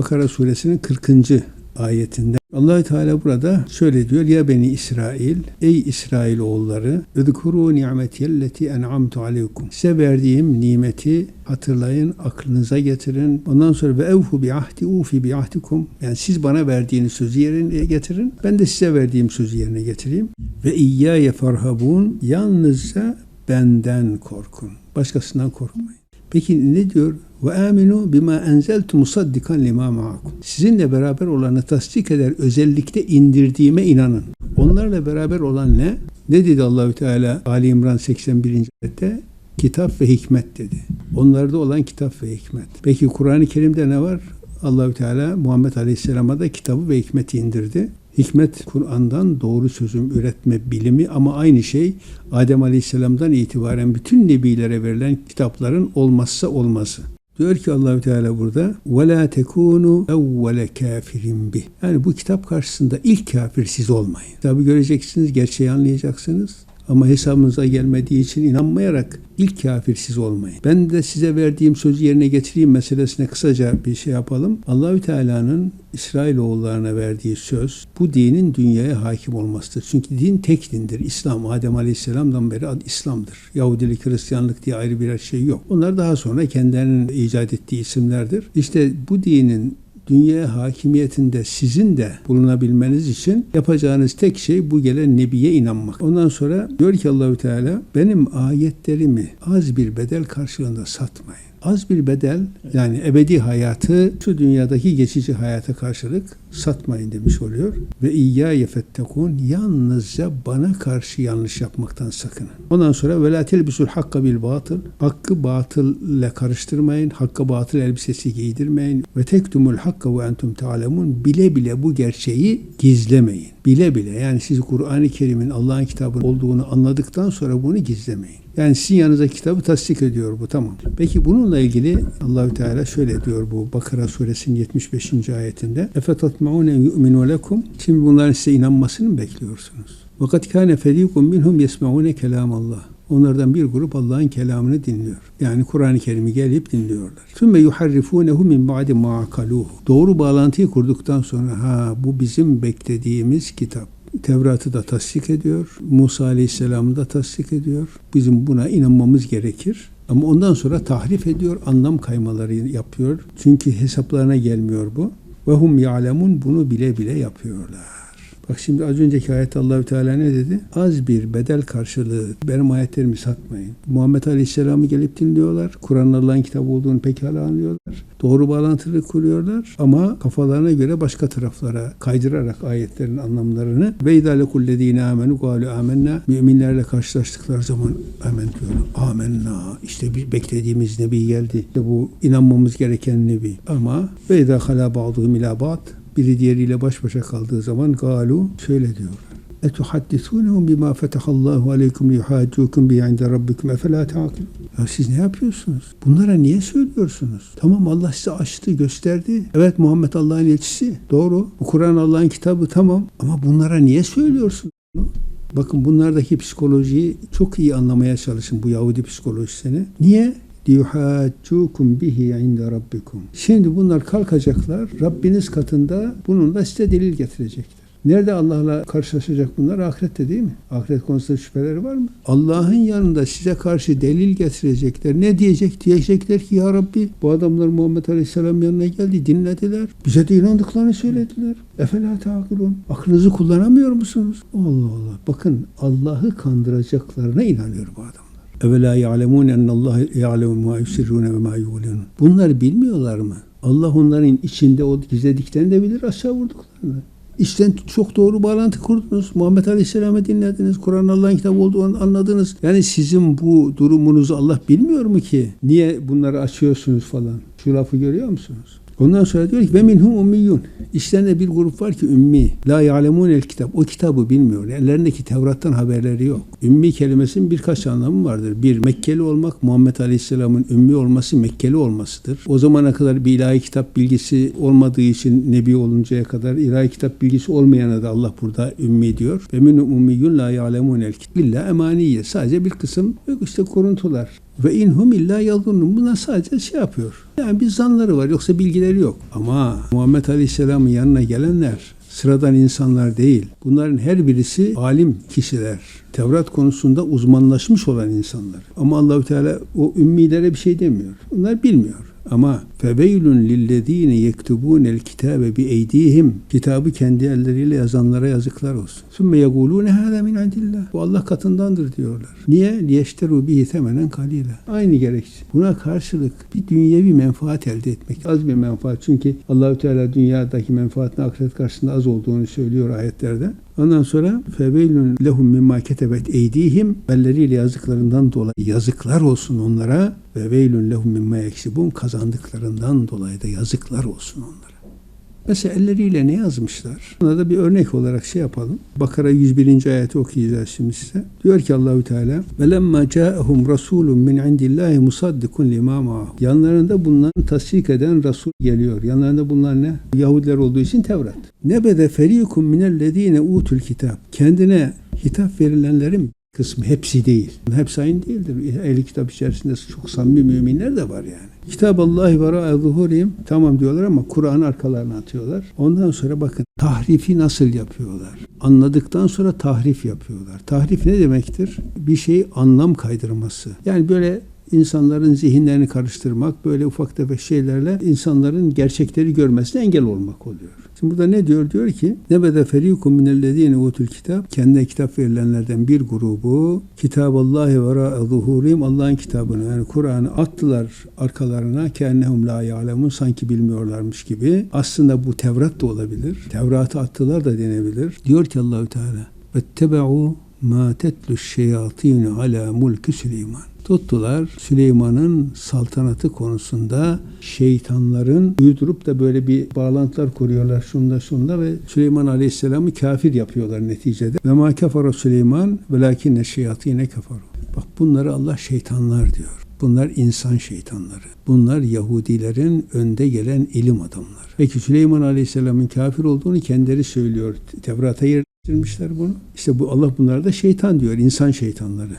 Bakara suresinin 40. ayetinde allah Teala burada şöyle diyor ya beni İsrail ey İsrail oğulları Üzkuru ni'metiyelleti en'amtu aleykum. Size verdiğim nimeti hatırlayın aklınıza getirin. Ondan sonra ve evhu bi ahdi ufi bi ahdikum. Yani siz bana verdiğiniz sözü yerine getirin ben de size verdiğim sözü yerine getireyim. Ve iyyâye farhabun yalnızca benden korkun. Başkasından korkmayın Peki ne diyor? Ve aminu bima enzeltu musaddikan lima ma'akum. Sizinle beraber olanı tasdik eder özellikle indirdiğime inanın. Onlarla beraber olan ne? Ne dedi Allahü Teala Ali İmran 81. ayette? Kitap ve hikmet dedi. Onlarda olan kitap ve hikmet. Peki Kur'an-ı Kerim'de ne var? Allahü Teala Muhammed Aleyhisselam'a da kitabı ve hikmeti indirdi. Hikmet Kur'an'dan doğru çözüm üretme bilimi ama aynı şey Adem Aleyhisselam'dan itibaren bütün nebilere verilen kitapların olmazsa olmazı. Diyor ki Allahü Teala burada ve la tekunu evvele kafirin bih. Yani bu kitap karşısında ilk kafir siz olmayın. Tabi göreceksiniz, gerçeği anlayacaksınız. Ama hesabınıza gelmediği için inanmayarak ilk kafir siz olmayın. Ben de size verdiğim sözü yerine getireyim meselesine kısaca bir şey yapalım. Allahü Teala'nın İsrailoğullarına verdiği söz bu dinin dünyaya hakim olmasıdır. Çünkü din tek dindir. İslam Adem Aleyhisselam'dan beri ad İslam'dır. Yahudilik, Hristiyanlık diye ayrı birer şey yok. Onlar daha sonra kendilerinin icat ettiği isimlerdir. İşte bu dinin dünya hakimiyetinde sizin de bulunabilmeniz için yapacağınız tek şey bu gelen nebiye inanmak. Ondan sonra diyor ki Allahü Teala benim ayetlerimi az bir bedel karşılığında satmayın. Az bir bedel yani ebedi hayatı şu dünyadaki geçici hayata karşılık satmayın demiş oluyor. Ve iyya yefettekun yalnızca bana karşı yanlış yapmaktan sakının. Ondan sonra ve la telbisul hakka bil batıl. Hakkı batılle karıştırmayın. Hakka batıl elbisesi giydirmeyin. Ve tektumul hakka ve entum ta'lemun. Bile bile bu gerçeği gizlemeyin. Bile bile yani siz Kur'an-ı Kerim'in Allah'ın kitabı olduğunu anladıktan sonra bunu gizlemeyin. Yani sizin yanınıza kitabı tasdik ediyor bu tamam. Peki bununla ilgili Allahü Teala şöyle diyor bu Bakara suresinin 75. ayetinde. Efe tatmaune yu'minu lekum. Şimdi bunların size inanmasını mı bekliyorsunuz? Vakat kâne ferîkum minhum yesmeûne kelâmallah. Onlardan bir grup Allah'ın kelamını dinliyor. Yani Kur'an-ı Kerim'i gelip dinliyorlar. Sümme yuharrifunehu min ba'di ma Doğru bağlantıyı kurduktan sonra ha bu bizim beklediğimiz kitap. Tevrat'ı da tasdik ediyor. Musa Aleyhisselam'ı da tasdik ediyor. Bizim buna inanmamız gerekir. Ama ondan sonra tahrif ediyor, anlam kaymaları yapıyor. Çünkü hesaplarına gelmiyor bu. Ve hum ya'lemun bunu bile bile yapıyorlar. Bak şimdi az önceki ayet Allahü Teala ne dedi? Az bir bedel karşılığı benim ayetlerimi satmayın. Muhammed Aleyhisselam'ı gelip dinliyorlar. Kur'an'ın Allah'ın kitabı olduğunu pekala anlıyorlar. Doğru bağlantılı kuruyorlar ama kafalarına göre başka taraflara kaydırarak ayetlerin anlamlarını ve idâle kullezîne amenu gâlu amenna müminlerle karşılaştıkları zaman amen diyor. Amenna. İşte bir beklediğimiz nebi geldi. İşte bu inanmamız gereken nebi. Ama ve idâ halâ ba'duhum ilâ biri diğeriyle baş başa kaldığı zaman galu şöyle diyorlar. Etuhaddithunhum bima fetahallahu aleykum liyuhaccukum bi inde rabbikum efela ta'kilun. Ya siz ne yapıyorsunuz? Bunlara niye söylüyorsunuz? Tamam Allah size açtı, gösterdi. Evet Muhammed Allah'ın elçisi. Doğru. Bu Kur'an Allah'ın kitabı tamam. Ama bunlara niye söylüyorsunuz? Bakın bunlardaki psikolojiyi çok iyi anlamaya çalışın bu Yahudi psikolojisini. Niye? Liyuhaccukum bihi inde rabbikum. Şimdi bunlar kalkacaklar. Rabbiniz katında bununla size delil getirecekler. Nerede Allah'la karşılaşacak bunlar? Ahirette değil mi? Ahiret konusunda şüpheleri var mı? Allah'ın yanında size karşı delil getirecekler. Ne diyecek? Diyecekler ki ya Rabbi bu adamlar Muhammed Aleyhisselam yanına geldi, dinlediler. Bize de inandıklarını söylediler. Efela takılun. Aklınızı kullanamıyor musunuz? Allah Allah. Bakın Allah'ı kandıracaklarına inanıyor bu adam. Evela ya'lemun ennallah ya'lemu ma yusirrune ve ma yu'linun. Bunlar bilmiyorlar mı? Allah onların içinde o gizlediklerini de bilir, aşağı vurduklarını. İşten çok doğru bağlantı kurdunuz. Muhammed Aleyhisselam'ı dinlediniz. Kur'an Allah'ın kitabı olduğunu anladınız. Yani sizin bu durumunuzu Allah bilmiyor mu ki? Niye bunları açıyorsunuz falan? Şu lafı görüyor musunuz? Ondan sonra diyor ki ve minhum ummiyyun. İşlerinde bir grup var ki ümmi. La ya'lemun el kitap. O kitabı bilmiyor. Ellerindeki Tevrat'tan haberleri yok. Ümmi kelimesinin birkaç anlamı vardır. Bir, Mekkeli olmak, Muhammed Aleyhisselam'ın ümmi olması Mekkeli olmasıdır. O zamana kadar bir ilahi kitap bilgisi olmadığı için Nebi oluncaya kadar ilahi kitap bilgisi olmayana da Allah burada ümmi diyor. Ve minhum ummiyyun la ya'lemun el kitap. İlla emaniye. Sadece bir kısım işte kuruntular Ve inhum illa yadhunnun. Bunlar sadece şey yapıyor. Yani bir zanları var yoksa bilgileri yok. Ama Muhammed Aleyhisselam'ın yanına gelenler sıradan insanlar değil. Bunların her birisi alim kişiler. Tevrat konusunda uzmanlaşmış olan insanlar. Ama Allahü Teala o ümmilere bir şey demiyor. Bunlar bilmiyor. Ama feveylun lillezine yektubunel kitabe bi eydihim kitabı kendi elleriyle yazanlara yazıklar olsun. Sümme yegulune hâzâ min indillah. Bu Allah katındandır diyorlar. Niye? Liyeşteru bihi temenen kalile. Aynı gerekçe. Buna karşılık bir dünyevi menfaat elde etmek. Az bir menfaat. Çünkü Allahü Teala dünyadaki menfaatine ahiret karşısında az olduğunu söylüyor ayetlerde. Ondan sonra feveylun lehum mimma ketebet eydihim elleriyle yazdıklarından dolayı yazıklar olsun onlara ve veylun lehum mimma yeksibun kazandıklarından dolayı da yazıklar olsun onlara. Mesela elleriyle ne yazmışlar? Buna da bir örnek olarak şey yapalım. Bakara 101. ayeti okuyacağız şimdi size. Diyor ki Allahü Teala: "Ve lemma ca'ahum rasulun min indillahi musaddikun lima ma'ahum." Yanlarında bulunan tasdik eden Resul geliyor. Yanlarında bulunan ne? Yahudiler olduğu için Tevrat. Nebede ferikum minellezine utul kitap. Kendine hitap verilenlerin kısmı hepsi değil. Hepsi aynı değildir. Ehli kitap içerisinde çok samimi müminler de var yani. Kitab Allahi ve ra'a zuhurihim tamam diyorlar ama Kur'an'ı arkalarına atıyorlar. Ondan sonra bakın tahrifi nasıl yapıyorlar? Anladıktan sonra tahrif yapıyorlar. Tahrif ne demektir? Bir şey anlam kaydırması. Yani böyle insanların zihinlerini karıştırmak, böyle ufak tefek şeylerle insanların gerçekleri görmesine engel olmak oluyor. Şimdi burada ne diyor? Diyor ki Nebede ferikum minellezine utul kitap kendine kitap verilenlerden bir grubu Kitaballahi ve ra'a zuhurim Allah'ın kitabını yani Kur'an'ı attılar arkalarına kennehum la ya'lemun sanki bilmiyorlarmış gibi. Aslında bu Tevrat da olabilir. Tevrat'ı attılar da denebilir. Diyor ki Allahü Teala vettebe'u ma tetlu şeyatine ala mulki Süleyman. Tuttular Süleyman'ın saltanatı konusunda şeytanların uydurup da böyle bir bağlantılar kuruyorlar şunda şunda ve Süleyman Aleyhisselam'ı kafir yapıyorlar neticede. Ve ma kefara Süleyman velakinne şeyatine kefaru. Bak bunları Allah şeytanlar diyor. Bunlar insan şeytanları. Bunlar Yahudilerin önde gelen ilim adamları. Peki Süleyman Aleyhisselam'ın kafir olduğunu kendileri söylüyor. Tevrat'a yerleştirmişler bunu. İşte bu Allah bunlara da şeytan diyor. insan şeytanları.